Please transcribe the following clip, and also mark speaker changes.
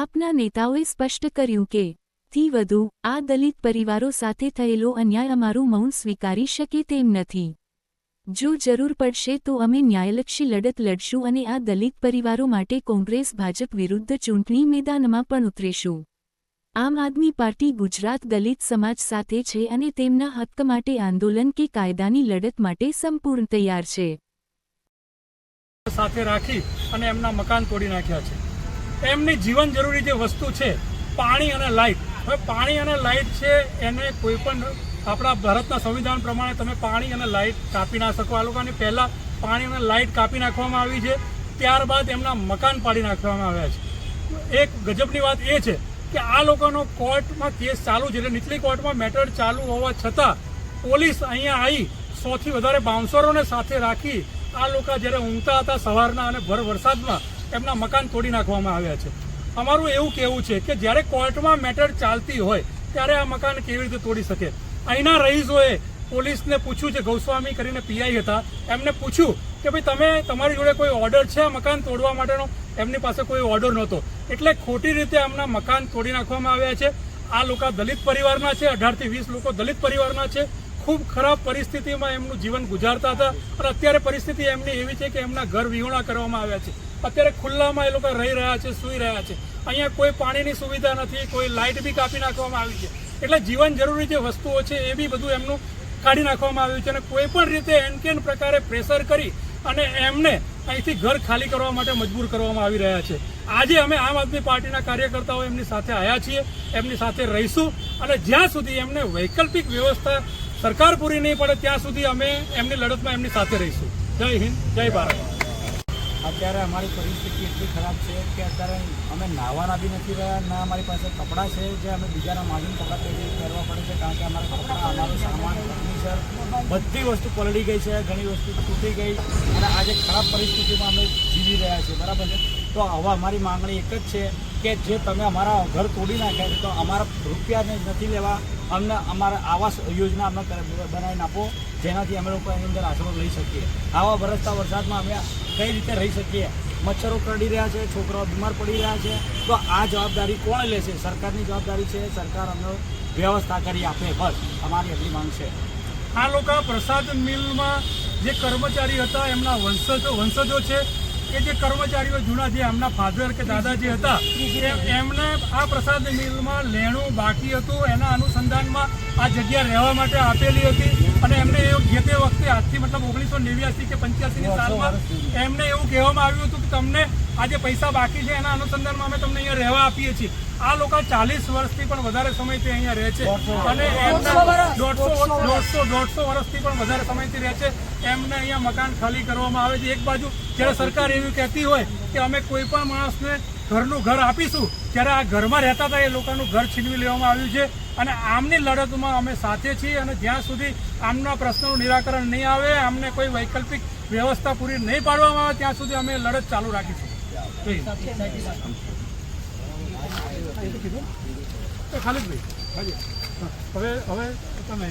Speaker 1: આપના નેતાઓએ સ્પષ્ટ કર્યું કે, થી વધુ, આ દલિત પરિવારો સાથે થયેલો અન્યાય અમારું મૌન સ્વીકારી શકે તેમ નથી. જો જરૂર પડશે તો અમે ન્યાયલક્ષી લડત લડશું અને આ દલિત પરિવારો માટે કોંગ્રેસ, ભાજપ વિરુદ્ધ ચૂંટણી મેદાનમાં પણ ઉતરીશું. આમ આદમી પાર્ટી ગુજરાત દલિત સમાજ સાથે છે અને તેમના હક્ક માટે આંદોલન કે કાયદાની લડત માટે સંપૂર્ણ તૈયાર છે.
Speaker 2: સાથે રાખી અને એમના મકાન તોડી નાખ્યા છે. એમની જીવન જરૂરી જે વસ્તુ છે, પાણી અને લાઇટ હવે પાણી અને લાઇટ છે, એને કોઈ પણ આપણા ભારતના સંવિધાન પ્રમાણે તમે પાણી અને લાઇટ કાપી ના શકો. આ લોકોની પહેલાં પાણી અને લાઇટ કાપી નાખવામાં આવી છે, ત્યારબાદ એમના મકાન પાડી નાખવામાં આવ્યા છે. એક ગજબની વાત એ છે કે આ લોકોનો કોર્ટમાં કેસ ચાલુ છે, એટલે નીચલી કોર્ટમાં મેટર ચાલુ હોવા છતાં પોલીસ અહીંયા આવી સોથી વધારે બાઉન્સરોને સાથે રાખી આ લોકો જ્યારે ઊંઘતા હતા સવારના અને ભર વરસાદમાં એમના મકાન તોડી નાખવામાં આવ્યા છે. અમારું એવું કહેવું છે કે જ્યારે કોર્ટમાં મેટર ચાલતી હોય, ત્યારે આ મકાન કેવી રીતે તોડી શકે? અહીંના રહીશોએ પોલીસને પૂછ્યું છે, ગૌસ્વામી કરીને પીઆઈ હતા. એમને પૂછ્યું કે ભાઈ, તમે, તમારી જોડે કોઈ ઓર્ડર છે આ મકાન તોડવા માટેનો? એમની પાસે કોઈ ઓર્ડર નહોતો. એટલે ખોટી રીતે એમના મકાન તોડી નાખવામાં આવ્યા છે. આ લોકો દલિત પરિવારના છે અઢારથી વીસ લોકો દલિત પરિવારના છે. ખૂબ ખરાબ પરિસ્થિતિમાં એમનું જીવન ગુજારતા હતા. અને અત્યારે પરિસ્થિતિ એમની એવી છે કે એમના ઘર વિહોણા કરવામાં આવ્યા છે. અત્યારે ખુલ્લામાં એ લોકો રહી રહ્યા છે, સૂઈ રહ્યા છે. અહીંયા કોઈ પાણીની સુવિધા નથી, કોઈ લાઇટ બી કાપી નાખવામાં આવી છે. એટલે જીવન જરૂરી જે વસ્તુઓ છે એ બી બધું એમનું કાઢી નાખવામાં આવ્યું છે અને કોઈ પણ રીતે એનકેન પ્રકારે પ્રેશર કરી અને એમને અહીંથી ઘર ખાલી કરવા માટે મજબૂર કરવામાં આવી રહ્યા છે. આજે અમે આમ આદમી પાર્ટીના કાર્યકર્તાઓ એમની સાથે આવ્યા છીએ, એમની સાથે રહીશું અને જ્યાં સુધી એમને વૈકલ્પિક વ્યવસ્થા સરકાર પૂરી નહીં પડે, ત્યાં સુધી અમે એમની લડતમાં એમની સાથે રહીશું. જય હિન્દ, જય ભારત.
Speaker 3: અત્યારે અમારી પરિસ્થિતિ એટલી ખરાબ છે કે અત્યારે અમે નાહવાના બી નથી રહ્યા, ના અમારી પાસે કપડાં છે જે અમે બીજાના માગીને કપડાં પહેરી પહેરવા પડે છે કારણ કે અમારા કપડાં, અમારો સામાન, ફર્નિચર બધી વસ્તુ પલળી ગઈ છે, ઘણી વસ્તુ તૂટી ગઈ અને આજે ખરાબ પરિસ્થિતિમાં અમે જીવી રહ્યા છીએ. બરાબર છે? તો હવે અમારી માંગણી એક જ છે કે જે તમે અમારા ઘર તોડી નાખ્યા છે તો અમારા રૂપિયાને નથી લેવા. અમને અમારા આવાસ યોજના અમને બનાવીને આપો. જેનાથી અમે લોકો એની અંદર આશરો લઈ શકીએ. આવા વરસતા વરસાદમાં અમે કઈ રીતે રહી શકીએ? મચ્છરો કરડી રહ્યા છે, છોકરાઓ બીમાર પડી રહ્યા છે. તો આ જવાબદારી કોણ લેશે? સરકારની જવાબદારી છે. સરકાર અમને વ્યવસ્થા કરી આપે બસ. અમારી એટલી માંગ છે.
Speaker 2: આ લોકો પ્રસાદ મિલમાં જે કર્મચારી હતા, એમના વંશજો વંશજો છે. કે જે કર્મચારીઓ જૂના જે એમના ફાધર કે દાદા જે હતા એમને આ પ્રસાદ મિલમાં લેણું બાકી હતું. એના અનુસંધાનમાં આ જગ્યા રહેવા માટે આપેલી હતી. અને એમને એ જે તે વખતે આજથી મતલબ ઓગણીસો નેવ્યાસી કે પંચ્યાસીની સાલમાં એમને એવું કહેવામાં આવ્યું હતું કે તમને આ જે પૈસા બાકી છે, એના અનુસંધાનમાં અમે તમને અહીંયા રહેવા આપીએ છીએ. આ લોકો ચાલીસ વર્ષથી પણ વધારે સમયથી અહીંયા રહે છે. અને એમના દોઢસો દોઢસો દોઢસો વર્ષથી પણ વધારે સમયથી રહે છે. એમને અહીંયા મકાન ખાલી કરવામાં આવે છે. એક બાજુ જ્યારે સરકાર એવું કહેતી હોય કે અમે કોઈ પણ માણસને ઘરનું ઘર આપીશું, ત્યારે આ ઘરમાં રહેતા હતા એ લોકોનું ઘર છીનવી લેવામાં આવ્યું છે. અને આમની લડતમાં અમે સાથે છીએ અને જ્યાં સુધી આમના પ્રશ્નોનું નિરાકરણ નહીં આવે આમને કોઈ વૈકલ્પિક વ્યવસ્થા પૂરી નહીં પાડવામાં આવે ત્યાં સુધી અમે લડત ચાલુ રાખીશું. ખાલી હવે હવે તમે